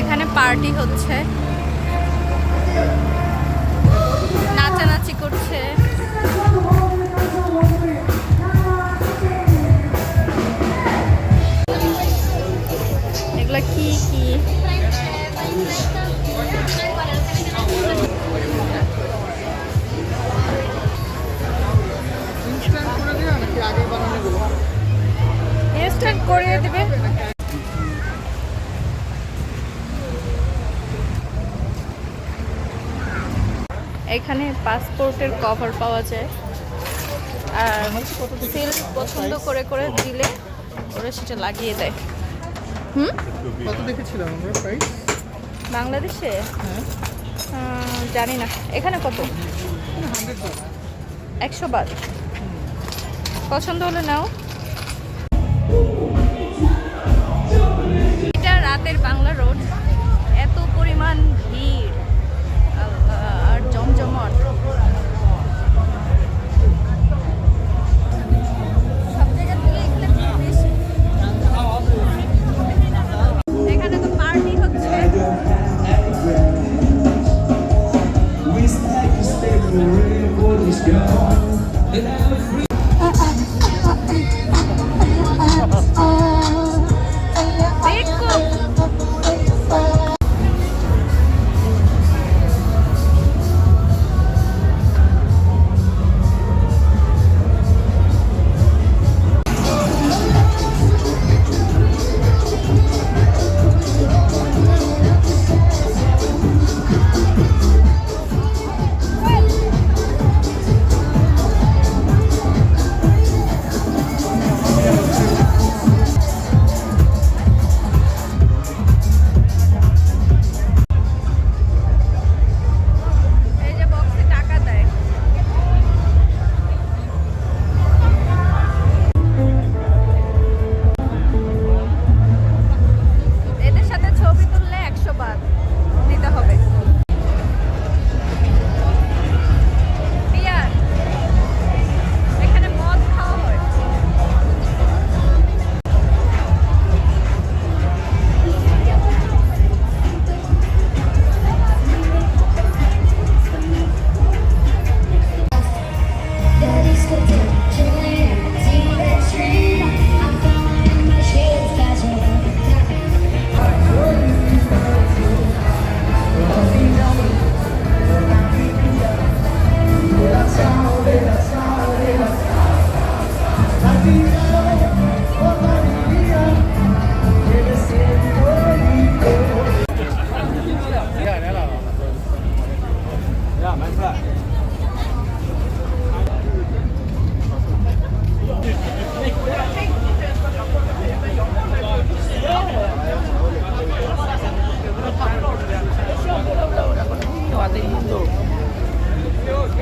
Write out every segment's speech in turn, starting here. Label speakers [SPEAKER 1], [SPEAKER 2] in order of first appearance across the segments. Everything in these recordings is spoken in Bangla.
[SPEAKER 1] এখানে পার্টি হচ্ছে। এখানে পাসপোর্টের কভার পাওয়া যায়। আর সিল পছন্দ করে করে দিলে ওরা সেটা লাগিয়ে দেয়। হুম?
[SPEAKER 2] কত দেখেছিলাম আমরা প্রাইস
[SPEAKER 1] বাংলাদেশে?
[SPEAKER 2] হ্যাঁ।
[SPEAKER 1] জানি না। এখানে কত? একশো বাদ পছন্দ হলে নাও। এটা রাতের বাংলা রোড এত পরিমাণ ভিড়।
[SPEAKER 3] And free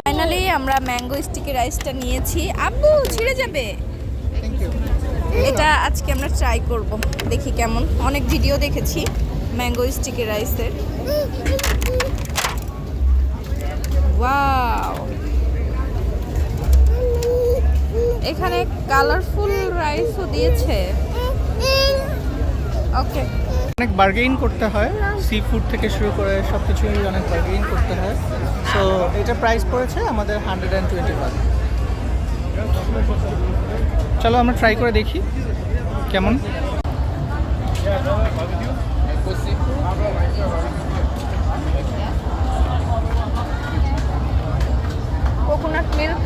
[SPEAKER 1] ফাইনালি আমরা ম্যাঙ্গো স্টিকি রাইসটা নিয়েছি। আব্বু ছিঁড়ে যাবে? এটা আজকে আমরা ট্রাই করব। দেখি কেমন। অনেক ভিডিও দেখেছি ম্যাঙ্গো স্টিকি রাইসের এখানে কালারফুল রাইসও দিয়েছে। ওকে।
[SPEAKER 2] অনেক বার্গেইন করতে হয় সি ফুড থেকে শুরু করে সব কিছুই অনেক বার্গেইন করতে হয়। সো এটা প্রাইস পড়েছে আমাদের হান্ড্রেড অ্যান্ড টোয়েন্টি ওয়ান চলো আমরা ট্রাই করে দেখি কেমন?
[SPEAKER 1] কোকোনাট মিল্ক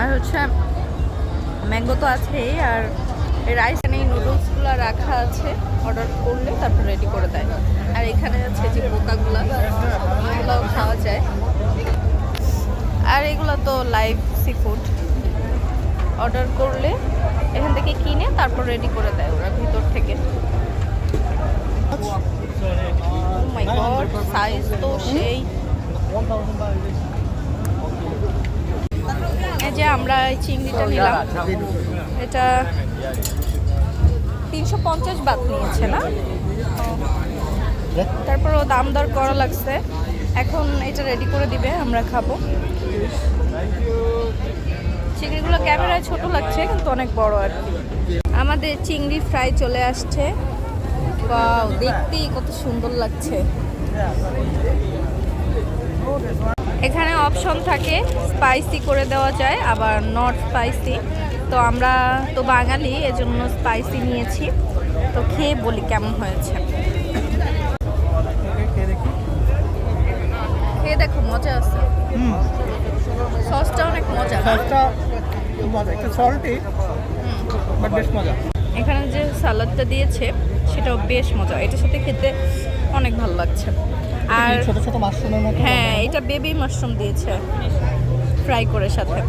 [SPEAKER 1] আর হচ্ছে ম্যাঙ্গো তো আছেই আর রাইস এই নুডলসগুলো রাখা আছে অর্ডার করলে তারপর রেডি করে দেয়। আর এখানে আছে যে বোকাগুলো এগুলোও খাওয়া যায়। আর এগুলো তো লাইভ সি ফুড অর্ডার করলে এখান থেকে কিনে তারপর রেডি করে দেয় ওরা ভিতর থেকে। সাইজ তো সেই। এই যে আমরা এই চিংড়িটা নিলাম। এটা তিনশো পঞ্চাশ বাত নিয়েছে না? তারপর ও দাম দর করা লাগছে। এখন এটা রেডি করে দিবে আমরা খাব। চিংড়িগুলো ক্যামেরায় ছোট লাগছে কিন্তু অনেক বড় আর কি। আমাদের চিংড়ি ফ্রাই চলে আসছে। দেখতেই কত সুন্দর লাগছে। এখানে অপশন থাকে স্পাইসি করে দেওয়া যায় আবার নট স্পাইসি। তো আমরা তো বাঙালি এজন্য স্পাইসি নিয়েছি। তো খেয়ে বলি কেমন হয়েছে।
[SPEAKER 2] খেয়ে দেখো।
[SPEAKER 1] মজা আছে। সসটা অনেক
[SPEAKER 2] মজা।
[SPEAKER 1] এখানে যে সালাদটা দিয়েছে সেটাও বেশ মজা। এটার সাথে খেতে অনেক ভালো লাগছে। আর
[SPEAKER 2] ছোট ছোট মাশরুমের মতো
[SPEAKER 1] হ্যাঁ এটা বেবি মাশরুম দিয়েছে। ফ্রাই করে সাথে।